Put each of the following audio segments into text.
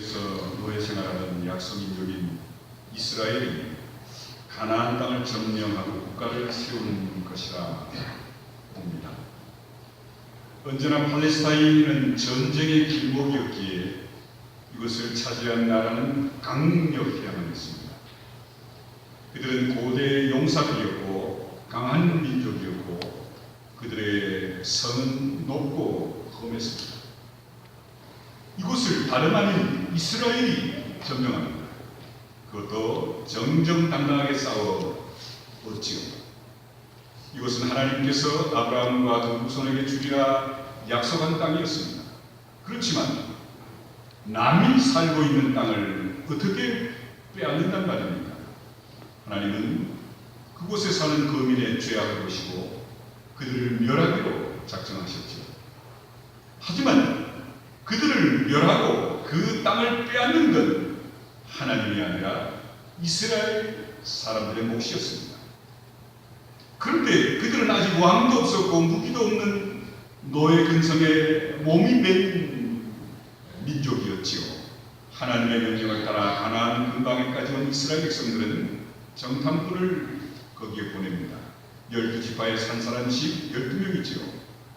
그래서 노예 생활하는 약소민족인 이스라엘이 가나안 땅을 점령하고 국가를 세우는 것이라 봅니다. 언제나 팔레스타인은 전쟁의 길목이었기에 이것을 차지한 나라는 강력해야만 했습니다. 그들은 고대 용사들이었고 강한 민족이었고 그들의 성은 높고 험했습니다. 이곳을 다름 아닌 이스라엘이 점령합니다. 그것도 정정당당하게 싸워었지요. 이것은 하나님께서 아브라함과 그 후손에게 주리라 약속한 땅이었습니다. 그렇지만 남이 살고 있는 땅을 어떻게 빼앗는단 말입니까? 하나님은 그곳에 사는 거민의 죄악을 보시고 그들을 멸하기로 작정하셨죠. 하지만 그들을 멸하고 그 땅을 빼앗는 건 하나님이 아니라 이스라엘 사람들의 몫이었습니다. 그런데 그들은 아직 왕도 없었고 무기도 없는 노예 근성에 몸이 맨 민족이었지요. 하나님의 명령을 따라 가나안 근방에까지 온 이스라엘 백성들은 정탐꾼을 거기에 보냅니다. 열두 지파의 산사람씩 열두 명이지요.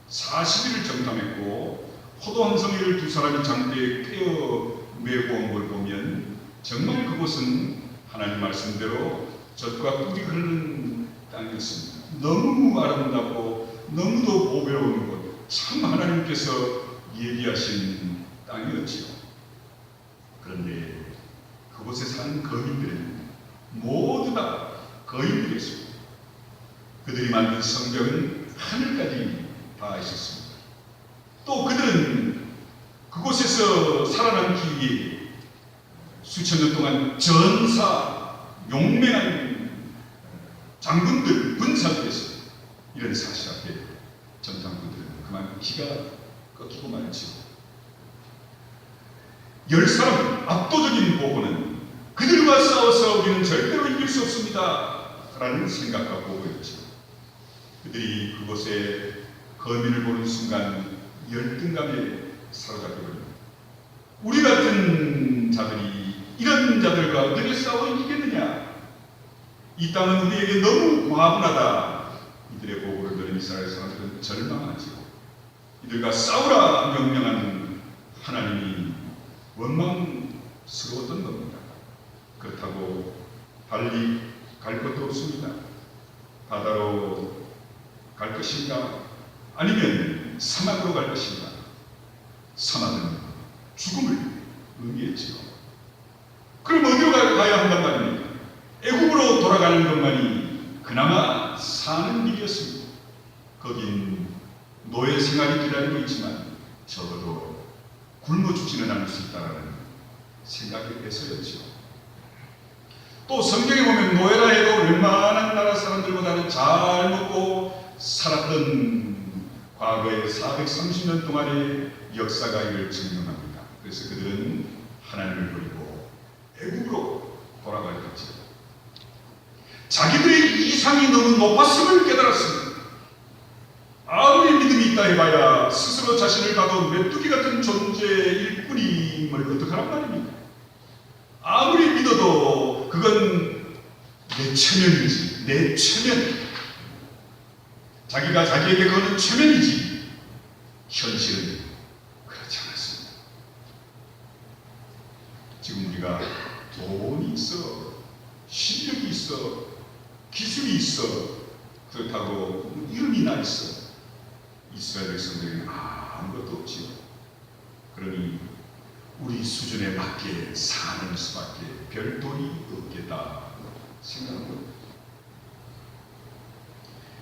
40일을 정탐했고 포도 한 송이를 두 사람이 장대에 꿰어 메고 온 걸 보면 정말 그곳은 하나님 말씀대로 젖과 꿀이 흐르는 땅이었습니다. 너무 아름답고 너무도 보배로운 곳, 참 하나님께서 얘기하신 땅이었지요. 그런데 그곳에 사는 거민들은 모두 다 거인들이었습니다. 그들이 만든 성벽은 하늘까지 닿아 있었습니다. 또 그들은 그곳에서 살아남기 위해 수천 년 동안 전사, 용맹한 장군들, 군사들에서 이런 사실 앞에 전 장군들은 그만 기가 꺾이고 말지요. 열 사람 압도적인 보고는 그들과 싸워서 우리는 절대로 이길 수 없습니다. 라는 생각과 보고였죠. 그들이 그곳에 거민을 보는 순간 열등감에 버립니다. 우리 같은 자들이 이런 자들과 어떻게 싸워 이기겠느냐? 이 땅은 우리에게 너무 과분하다. 이들의 보고를 들은 이스라엘 사람들은 절망하지요. 이들과 싸우라 명령하는 하나님이 원망스러웠던 겁니다. 그렇다고 달리 갈 것도 없습니다. 바다로 갈 것인가? 아니면 사막으로 갈 것인가? 사막은 죽음을 의미했지요. 그럼 어디로 가- 가야 한단 말입니까? 애굽으로 돌아가는 것만이 그나마 사는 길이었습니다. 거긴 노예 생활이 기다리고 있지만 적어도 굶어 죽지는 않을 수 있다는 생각에서였지요. 또 성경에 보면 노예라 해도 웬만한 나라 사람들보다는 잘 먹고 살았던 과거의 430년 동안의 역사가 이를 증명합니다. 그래서 그들은 하나님을 버리고 애국으로 돌아갈 것이죠. 자기들의 이상이 너무 높았음을 깨달았습니다. 아무리 믿음이 있다 해봐야 스스로 자신을 봐도 메뚜기 같은 존재일 뿐임을 어떡하란 말입니까? 아무리 믿어도 그건 내 체면이지, 내 체면. 자기가 자기에게 거는 체면이지, 현실은 그렇지 않았습니다. 지금 우리가 돈이 있어, 실력이 있어, 기술이 있어, 그렇다고 이름이 나 있어. 이스라엘 백성들에게는 아무것도 없지요. 그러니 우리 수준에 맞게 사는 수밖에 별 돈이 없겠다 생각한 겁니다.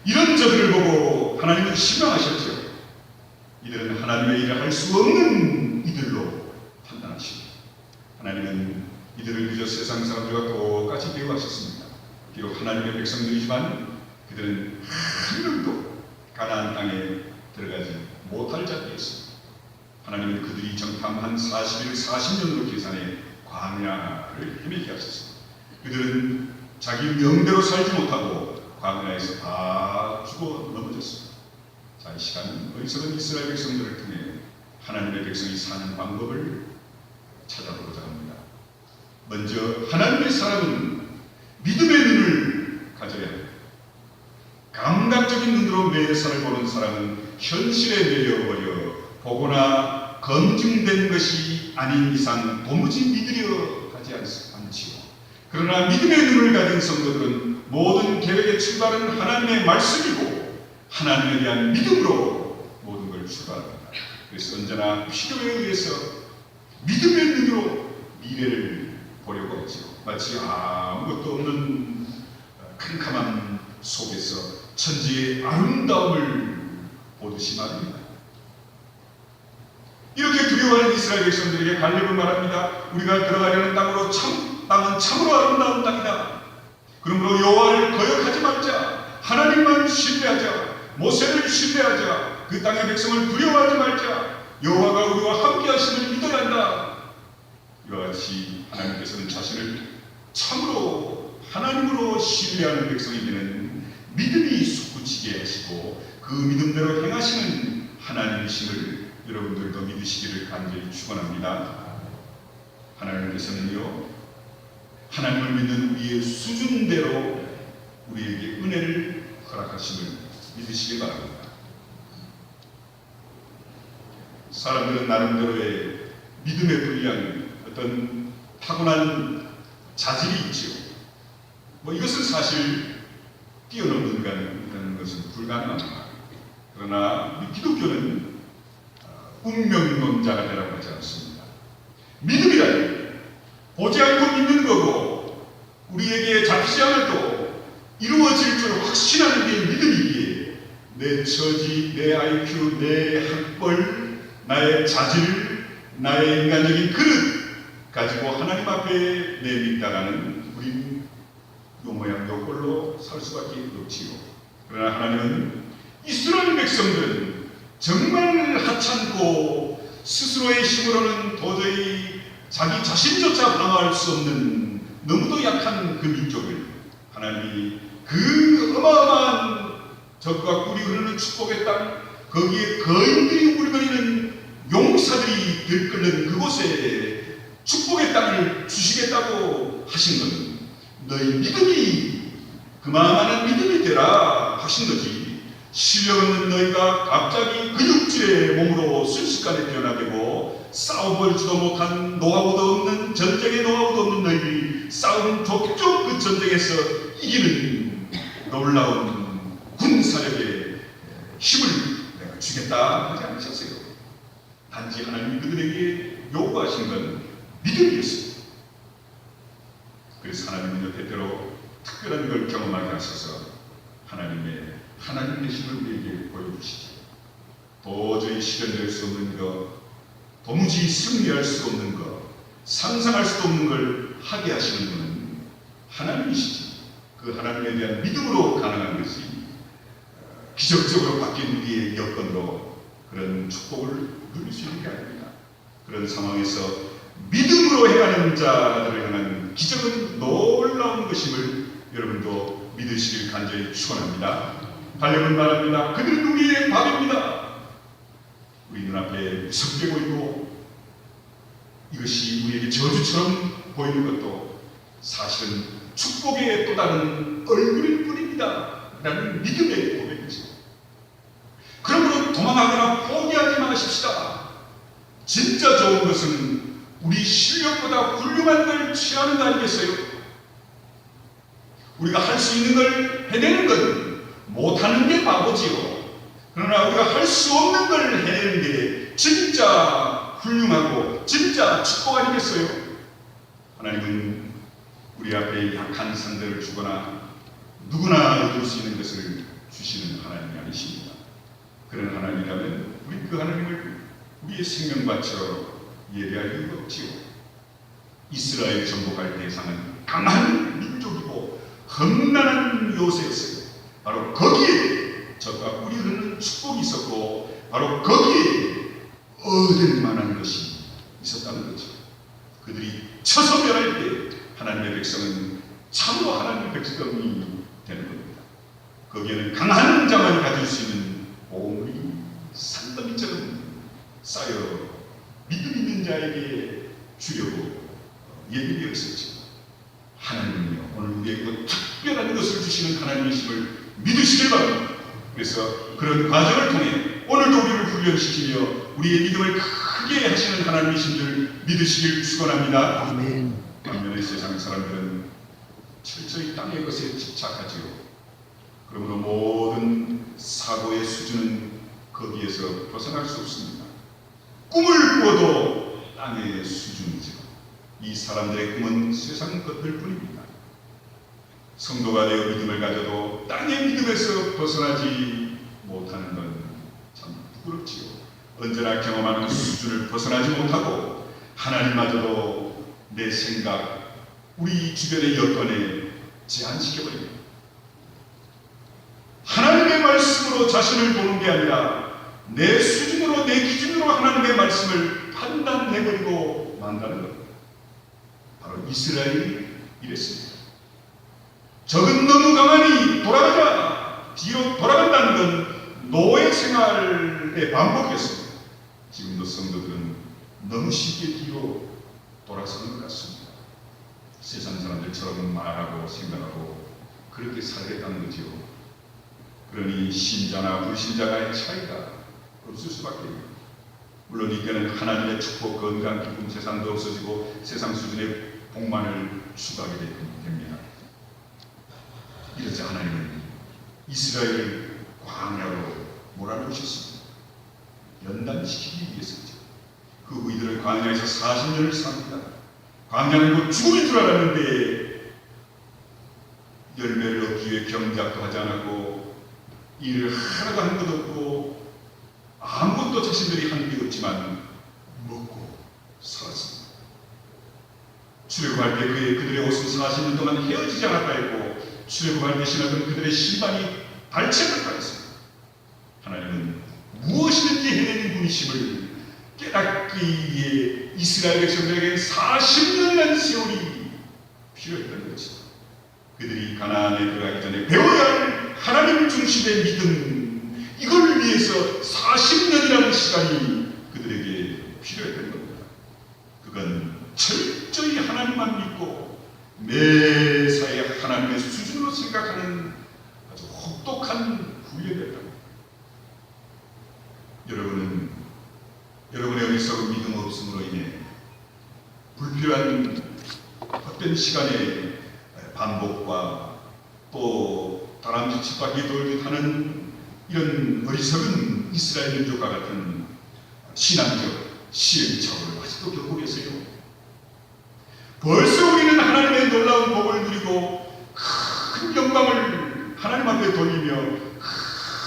이런 저들을 보고 하나님은 실망하셨죠. 이들은 하나님의 일을 할 수 없는 이들로 판단하십니다. 하나님은 이들을 그저 세상 사람들과 똑같이 대우하셨습니다. 비록 하나님의 백성들이지만 그들은 한 명도 가나안 땅에 들어가지 못할 자들이었습니다. 하나님은 그들이 정탐한 40일 40년으로 계산해 광야를 헤매게 하셨습니다. 그들은 자기 명대로 살지 못하고 광야에서 다 죽어 넘어졌습니다. 자, 이 시간은 어리석은 이스라엘 백성들을 통해 하나님의 백성이 사는 방법을 찾아보고자 먼저 하나님의 사람은 믿음의 눈을 가져야 합니다. 감각적인 눈으로 매사를 보는 사람은 현실에 매여버려 보거나 검증된 것이 아닌 이상 도무지 믿으려 하지 않- 않지요. 그러나 믿음의 눈을 가진 성도들은 모든 계획의 출발은 하나님의 말씀이고 하나님에 대한 믿음으로 모든 걸 출발합니다. 그래서 언제나 필요에 의해서 믿음의 눈으로 미래를 보려고 하죠. 마치 아무것도 없는 캄캄한 속에서 천지의 아름다움을 보듯이 말입니다. 이렇게 두려워하는 이스라엘 백성들에게 갈렙은 말합니다. 우리가 들어가려는 땅으로 참, 땅은 참으로 아름다운 땅이다. 그러므로 여호와를 거역하지 말자. 하나님만 신뢰하자. 모세를 신뢰하자. 그 땅의 백성을 두려워하지 말자. 여호와가 우리와 함께 하심을 믿어야 한다. 이와 같이 하나님께서는 자신을 참으로 하나님으로 신뢰하는 백성에게는 믿음이 솟구치게 하시고 그 믿음대로 행하시는 하나님이심을 여러분들도 믿으시기를 간절히 축원합니다. 하나님께서는요 하나님을 믿는 우리의 수준대로 우리에게 은혜를 허락하심을 믿으시기 바랍니다. 사람들은 나름대로의 믿음에 불리한 어떤 타고난 자질이 있지요. 뭐 이것은 사실 뛰어넘는 것은 불가능합니다. 그러나 기독교는 어, 운명론자가 되라고 하지 않습니다. 믿음이란 보지 않고 믿는 거고 우리에게 잡히지 않아도 이루어질 줄 확신하는 게 믿음이기에 내 처지, 내 IQ, 내 학벌, 나의 자질, 나의 인간적인 그릇 가지고 하나님 앞에 내밀다가는 우린 요 모양 요 꼴로 살 수밖에 없지요. 그러나 하나님은 이스라엘 백성들은 정말 하찮고 스스로의 힘으로는 도저히 자기 자신조차 방어할 수 없는 너무도 약한 그 민족을 하나님이 그 어마어마한 적과 꿀이 흐르는 축복의 땅 거기에 거인들이 우리거리는 용사들이 들끓는 그곳에 축복의 땅을 주시겠다고 하신 것은 너희 믿음이 그만한 믿음이 되라 하신 거지. 실력 없는 너희가 갑자기 근육질의 몸으로 순식간에 변화되고 싸워볼지도 못한 노하우도 없는 전쟁의 노하우도 없는 너희들이 싸움 족족 그 전쟁에서 이기는 놀라운 군 사력의 힘을 내가 주겠다 하지 않으셨어요. 단지 하나님이 그들에게 요구하신 건 믿음이었습니다. 그래서 하나님은 때때로 특별한 걸 경험하게 하셔서 하나님의 하나님 되심을 우리에게 보여주시죠. 도저히 실현될 수 없는 것, 도무지 승리할 수 없는 것, 상상할 수도 없는 걸 하게 하시는 분은 하나님이시지. 그 하나님에 대한 믿음으로 가능한 것이 어, 기적적으로 바뀐 우리의 여건으로 그런 축복을 누릴 수 있는 게 아닙니다. 그런 상황에서 믿음으로 행하는 자들을 향한 기적은 놀라운 것임을 여러분도 믿으시길 간절히 축원합니다. 달려은 말합니다. 그들은 우리의 밥입니다. 우리 눈앞에 무섭게 보이고 이것이 우리에게 저주처럼 보이는 것도 사실은 축복의 또 다른 얼굴일 뿐입니다. 라는 믿음의. 그러므로 도망하거나 포기하지 마십시다. 진짜 좋은 것은 우리 실력보다 훌륭한 걸 취하는 거 아니겠어요? 우리가 할 수 있는 걸 해내는 건 못하는 게 바보지요. 그러나 우리가 할 수 없는 걸 해내는 게 진짜 훌륭하고 진짜 축복 아니겠어요? 하나님은 우리 앞에 약한 상대를 주거나 누구나 얻을 수 있는 것을 주시는 하나님이 아니십니다. 그런 하나님이라면 우리 그 하나님을 우리의 생명밭으로 예배할 이유가 없지요. 이스라엘 정복할 대상은 강한 민족이고 험난한 요새였어요. 바로 거기에 적과 뿌리 흐르는 축복이 있었고 바로 거기에 얻을 만한 것이 있었다는 거죠. 그들이 쳐서 멸할 때 하나님의 백성은 참으로 하나님의 백성이 되는 겁니다. 거기에는 강한 자만이 가질 수 있는 보물이 산더미처럼 쌓여 믿음 있는 자에게 주려고 예비되어 있었죠. 하나님은요 오늘 우리에게 그 특별한 것을 주시는 하나님이심을 믿으시길 바랍니다. 그래서 그런 과정을 통해 오늘도 우리를 훈련시키며 우리의 믿음을 크게 하시는 하나님이신 줄 믿으시길 축원합니다. 아멘. 반면에 세상 사람들은 철저히 땅의 것에 집착하지요. 그러므로 모든 사고의 수준은 거기에서 벗어날 수 없습니다. 꿈을 꾸어도 땅의 수준이죠. 이 사람들의 꿈은 세상 것들 뿐입니다. 성도가 되어 믿음을 가져도 땅의 믿음에서 벗어나지 못하는 건 참 부끄럽지요. 언제나 경험하는 수준을 벗어나지 못하고 하나님마저도 내 생각, 우리 주변의 여건에 제한시켜버립니다. 하나님의 말씀으로 자신을 보는 게 아니라 내 수준으로 내 기준으로 하나님의 말씀을 판단해버리고 만다는 겁니다. 바로 이스라엘이 이랬습니다. 적은 너무 강하니 돌아가자 뒤로 돌아간다는 건 노예 생활의 반복이었습니다. 지금도 성도들은 너무 쉽게 뒤로 돌아서는 것 같습니다. 세상 사람들처럼 말하고 생각하고 그렇게 살겠다는 거죠. 그러니 신자나 불신자가의 차이가 없을 수밖에 없습니다. 물론 이때는 하나님의 축복, 건강, 기쁨, 세상도 없어지고 세상 수준의 복만을 추구하게 됩니다. 이러자 하나님은 이스라엘을 광야로 몰아넣으셨습니다. 연단시키기 위해서죠. 그 우리들을 광야에서 40년을 삽니다. 광야는 곧 죽음인 줄 알았는데 열매를 얻기 위해 경작도 하지 않았고 일을 하나도 한것 없고 아무것도 자신들이 한 게 없지만 먹고 살았습니다. 출애굽할 때 그의 그들의 옷은 40년 동안 헤어지지 않았다 했고 출애굽할 때 신었던 그들의 신발이 발체했다 했습니다. 하나님은 무엇이든지 해내는 분이심을 깨닫기 위해 이스라엘 백성들에게 40년이라는 세월이 필요했던 것입니다. 그들이 가나안에 들어가기 전에 배워야 할 하나님 중심의 믿음 이걸 위해서 40년이라는 시간이 그들에게 필요했던 겁니다. 그건 철저히 하나님만 믿고 매사에 하나님의 수준으로 생각하는 아주 혹독한 훈련이었다. 여러분은 여러분의 어리석은 믿음 없음으로 인해 불필요한 헛된 시간의 반복과 또 다람쥐 쳇바퀴 돌듯 하는 이런 어리석은 이스라엘 민족과 같은 신앙적 시행착오를 아직도 겪고 계세요. 벌써 우리는 하나님의 놀라운 복을 누리고 큰 영광을 하나님 앞에 돌리며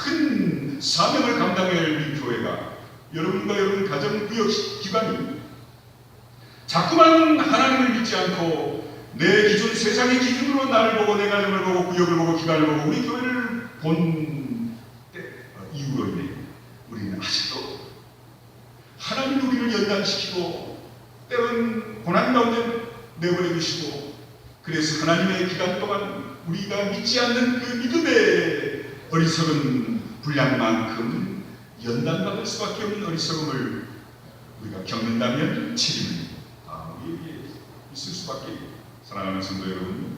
큰 사명을 감당해야 할 여러분과 여러분 가정 구역 기관이 자꾸만 하나님을 믿지 않고 내 기준 세상의 기준으로 나를 보고 내 가정을 보고 구역을 보고 기관을 보고 우리 교회를 본 때, 어, 이후로 인해 우리는 아직도 하나님 우리를 연단시키고 때론 고난 가운데 내버려 두시고 그래서 하나님의 기간 동안 우리가 믿지 않는 그 믿음의 어리석은 분량만큼 연단받을 수밖에 없는 어리석음을 우리가 겪는다면 책임은 아, 우리에게 있을 수밖에 사랑하는 성도 여러분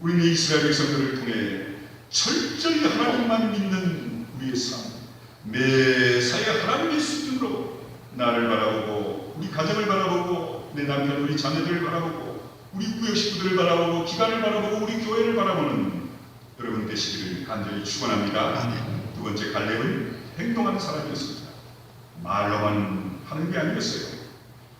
우리는 이스라엘 백성들을 통해 철저히 하나님만 믿는 우리의 삶 매사에 하나님의 수준으로 나를 바라보고 우리 가정을 바라보고 내 남편 우리 자녀들을 바라보고 우리 구역 식구들을 바라보고 기관을 바라보고 우리 교회를 바라보는 여러분 되시기를 간절히 축원합니다. 두 번째 갈렙은 행동하는 사람이었습니다. 말로만 하는 게 아니었어요.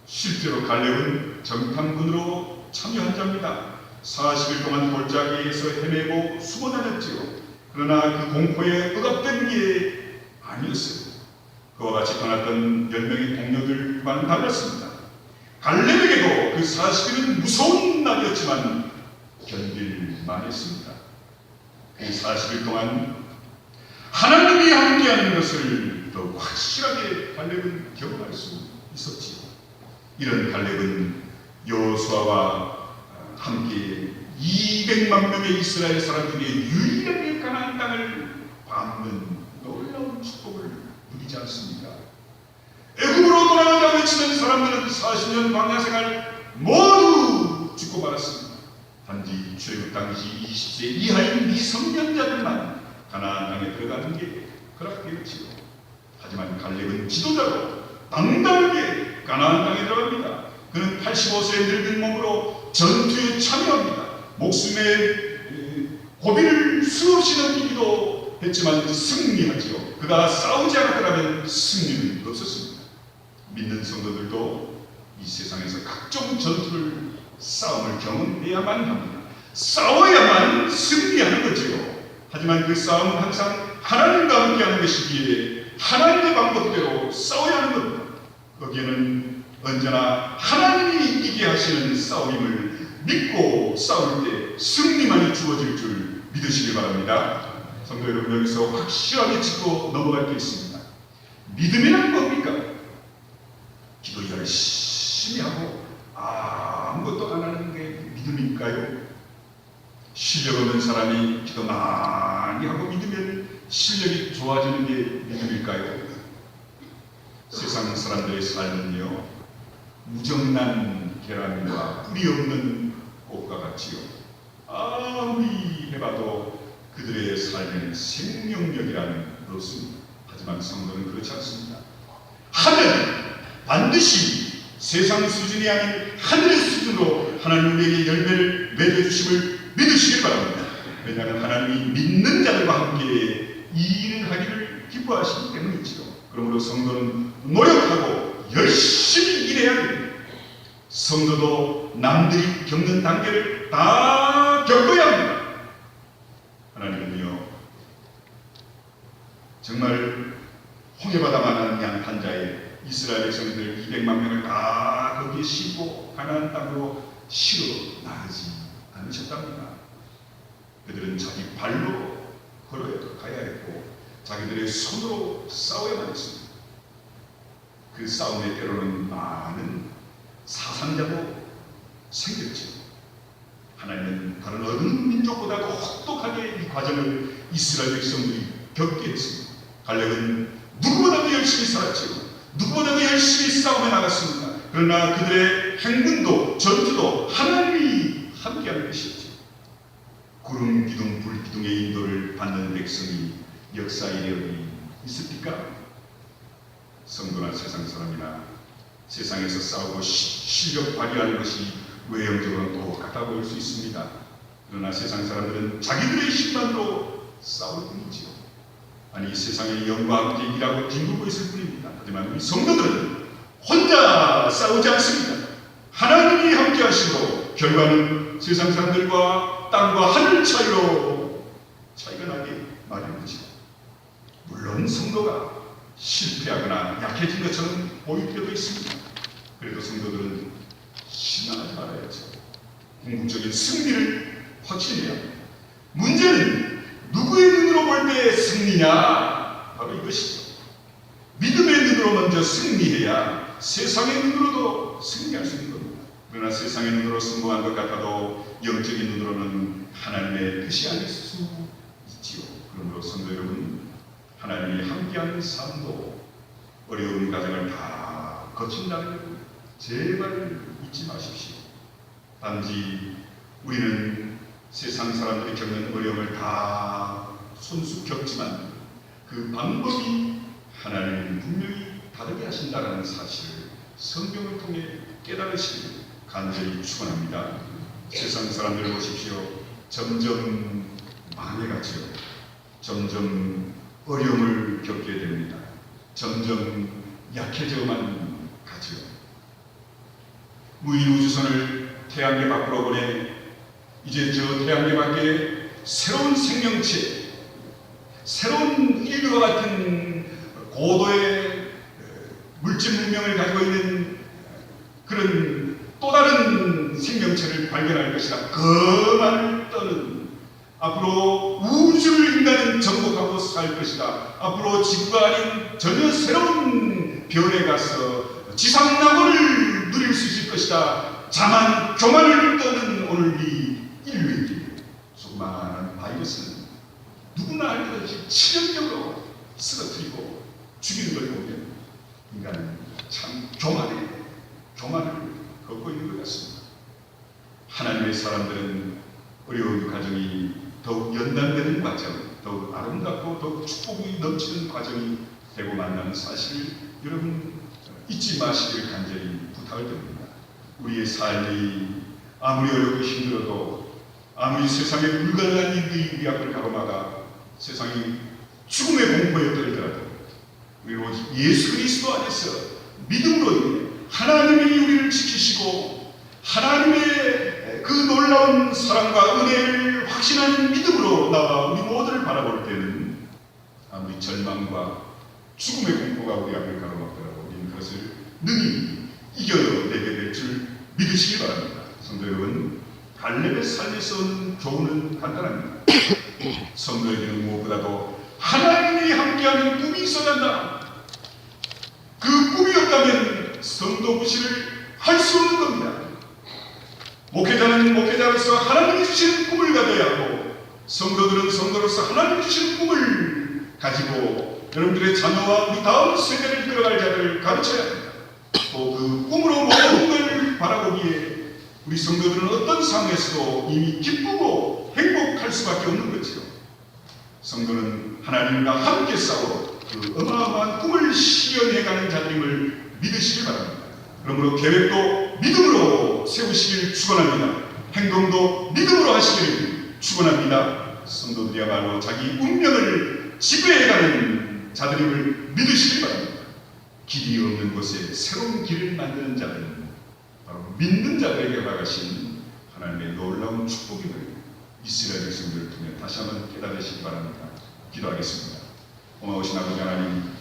실제로 갈렙은 정탐군으로 참여한 자입니다. 40일 동안 골짜기에서 헤매고 숨어 다녔지요. 그러나 그 공포에 억압된 게 아니었어요. 그와 같이 떠났던 10명의 동료들과는 달랐습니다. 갈렙에게도 그 40일은 무서운 날이었지만 견딜만 했습니다. 그 40일 동안 하나님이 함께하는 것을 더 확실하게 갈렙은 경험할 수 있었지요. 이런 갈렙은 여호수아와 함께 200만 명의 이스라엘 사람 중에 유일하게 가나안 땅을 밟는 놀라운 축복을 누리지 않습니까? 애굽으로 돌아가자 외치는 사람들은 40년 광야 생활 모두 죽고 말았습니다. 단지 출애굽 당시 20세 이하인 미성년자들만 가나안 땅에 들어가는 게 허락되었지요. 하지만 갈렙은 지도자로 당당하게 가나안 땅에 들어갑니다. 그는 85세의 늙은 몸으로 전투에 참여합니다. 목숨에 에, 고비를 수없이 넘기기도 했지만 승리하지요. 그가 싸우지 않았더라면 승리는 없었습니다. 믿는 성도들도 이 세상에서 각종 전투를 싸움을 경험해야만 합니다. 싸워야만 승리하는 거지요. 하지만 그 싸움은 항상 하나님과 함께하는 것이기에 하나님의 방법대로 싸워야 하는 겁니다. 거기에는 언제나 하나님이 이기게 하시는 싸움임을 믿고 싸울 때 승리만이 주어질 줄 믿으시기 바랍니다. 성도 여러분 여기서 확실하게 짚고 넘어갈 게 있습니다. 믿음이란 뭡니까? 기도 열심히 하고 아무것도 안 하는 게 믿음일까요? 실력 없는 사람이 기도 많이 하고 믿으면 실력이 좋아지는 게 믿음일까요? 세상 사람들의 삶은요 무정난 계란과 뿌리 없는 꽃과 같지요. 아무리 해봐도 그들의 삶에는 생명력이라는 없습니다. 하지만 성도는 그렇지 않습니다. 하늘 반드시 세상 수준이 아닌 하늘의 수준으로 하나님에게 열매를 맺어주심을 믿으시길 바랍니다. 왜냐하면 하나님이 믿는 자들과 함께 이 일을 하기를 기뻐하시기 때문이지요. 그러므로 성도는 노력하고 열심히 일해야 됩니다. 성도도 남들이 겪는 단계를 다 겪어야 합니다. 하나님은요, 정말 홍해바다 만한 양 한자에 이스라엘 백성들 200만 명을 다 거기에 싣고 가나안 땅으로 실어 나가지 않으셨답니다. 그들은 자기 발로 걸어야 가야 했고 자기들의 손으로 싸워야만 했습니다. 그 싸움의 때로는 많은 사상자도 생겼죠. 하나님은 다른 어느 민족보다도 혹독하게 이 과정을 이스라엘 백성들이 겪게 했습니다. 갈렙은 누구보다도 열심히 살았지요. 누구보다도 열심히 싸움에 나갔습니다. 그러나 그들의 행군도 전투도 하나님이 함께하는 것이었죠. 구름 기둥 불 기둥의 인도를 받는 백성이 역사 이력이 있습니까? 성도나 세상 사람이나 세상에서 싸우고 시- 실력 발휘하는 것이 외형적으로는 똑같아 보일 수 있습니다. 그러나 세상 사람들은 자기들의 힘만으로 싸울 뿐이지요. 아니 세상의 영과 함께 일하고 뒹굴고 있을 뿐입니다. 하지만 우리 성도들은 혼자 싸우지 않습니다. 하나님이 함께 하시고 결과는 세상 사람들과 땅과 하늘 차이로 차이가 나게 마련이죠. 물론 성도가 실패하거나 약해진 것처럼 보일 때도 있습니다. 그래도 성도들은 신앙하지 말아야죠. 궁극적인 승리를 확신해야. 문제는 누구의 눈으로 볼 때 승리냐? 바로 이것이죠. 믿음의 눈으로 먼저 승리해야 세상의 눈으로도 승리할 수 있는. 그러나 세상의 눈으로 성공한 것 같아도 영적인 눈으로는 하나님의 뜻이 아닐 수 있지요. 그러므로 성도 여러분, 하나님이 함께하는 삶도 어려운 과정을 다 거친다는 걸 제발 잊지 마십시오. 단지 우리는 세상 사람들이 겪는 어려움을 다 손수 겪지만 그 방법이 하나님은 분명히 다르게 하신다는 사실을 성경을 통해 깨달으시길 간절히 축원합니다. 세상 사람들을 보십시오. 점점 망해가지요. 점점 어려움을 겪게 됩니다. 점점 약해져만 가지요. 무인 우주선을 태양계 밖으로 보내 이제 저 태양계 밖에 새로운 생명체, 새로운 인류와 같은 고도의 물질 문명을 가지고 있는 그런 또 다른 생명체를 발견할 것이다. 그만 떠는 앞으로 우주를 인간은 정복하고 살 것이다. 앞으로 지구가 아닌 전혀 새로운 별에 가서 지상낙원을 누릴 수 있을 것이다. 자만 교만을 떠는 오늘 이 인류에게 수많은 바이러스는 누구나 알것 없이 치명적으로 쓰러뜨리고 죽이는 걸 보면 인간은 참 교만해 교만을 걷고 있는 것 같습니다. 하나님의 사람들은 어려운 과정이 더욱 연단되는 과정, 더욱 아름답고 더욱 축복이 넘치는 과정이 되고 만나는 사실을 여러분 잊지 마시기를 간절히 부탁을 드립니다. 우리의 삶이 아무리 어렵고 힘들어도 아무리 세상에 불가능한 일들이 우리 앞을 가로막아 세상이 죽음의 공포에 떨더라도 우리 오직 예수 그리스도 안에서 믿음으로 인해 하나님이 우리를 지키시고 하나님의 그 사랑과 은혜를 확신하는 믿음으로 나와 우리 모두를 바라볼 때는 아무리 절망과 죽음의 공포가 우리 앞을 가로막더라도 우리는 그것을 능히 이겨내게 될 줄 믿으시기 바랍니다. 성도 여러분, 갈렙의 삶에서 온 교훈은 간단합니다. 성도에게는 무엇보다도 하나님이 함께하는 꿈이 있어야 한다. 그 꿈이 없다면 성도 부시를 할 수 없는 겁니다. 목회자는 목회자로서 하나님이 주시는 꿈을 가져야 하고 성도들은 성도로서 하나님이 주시는 꿈을 가지고 여러분들의 자녀와 우리 다음 세대를 이끌어갈 자들을 가르쳐야 합니다. 또 그 꿈으로 모든 걸 바라보기에 우리 성도들은 어떤 상황에서도 이미 기쁘고 행복할 수밖에 없는 거죠. 성도는 하나님과 함께 싸워 그 어마어마한 꿈을 실현해가는 자들임을 믿으시기 바랍니다. 그러므로 계획도 믿음으로 세우시길 축원합니다. 행동도 믿음으로 하시기를 축원합니다. 성도들이야말로 자기 운명을 지배해가는 자들임을 믿으시기 바랍니다. 길이 없는 곳에 새로운 길을 만드는 자들은 바로 믿는 자들에게 허락하신 하나님의 놀라운 축복임을 이스라엘 백성들을 통해 다시 한번 깨달으시기 바랍니다. 기도하겠습니다. 고마우신 아버지 하나님,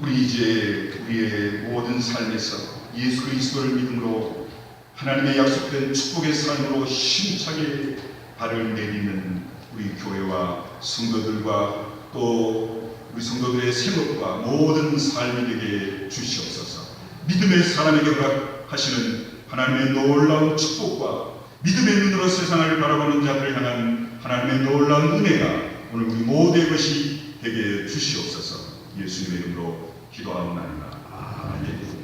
우리 이제 우리의 모든 삶에서 예수 그리스도를 믿음으로 하나님의 약속된 축복의 삶으로 힘차게 발을 내딛는 우리 교회와 성도들과 또 우리 성도들의 생업과 모든 삶이 되게 주시옵소서. 믿음의 사람에게 허락하시는 하나님의 놀라운 축복과 믿음의 눈으로 세상을 바라보는 자들을 향한 하나님의 놀라운 은혜가 오늘 우리 모두의 것이 되게 주시옵소서. 예수님의 이름으로 기도하옵나이다. 아멘.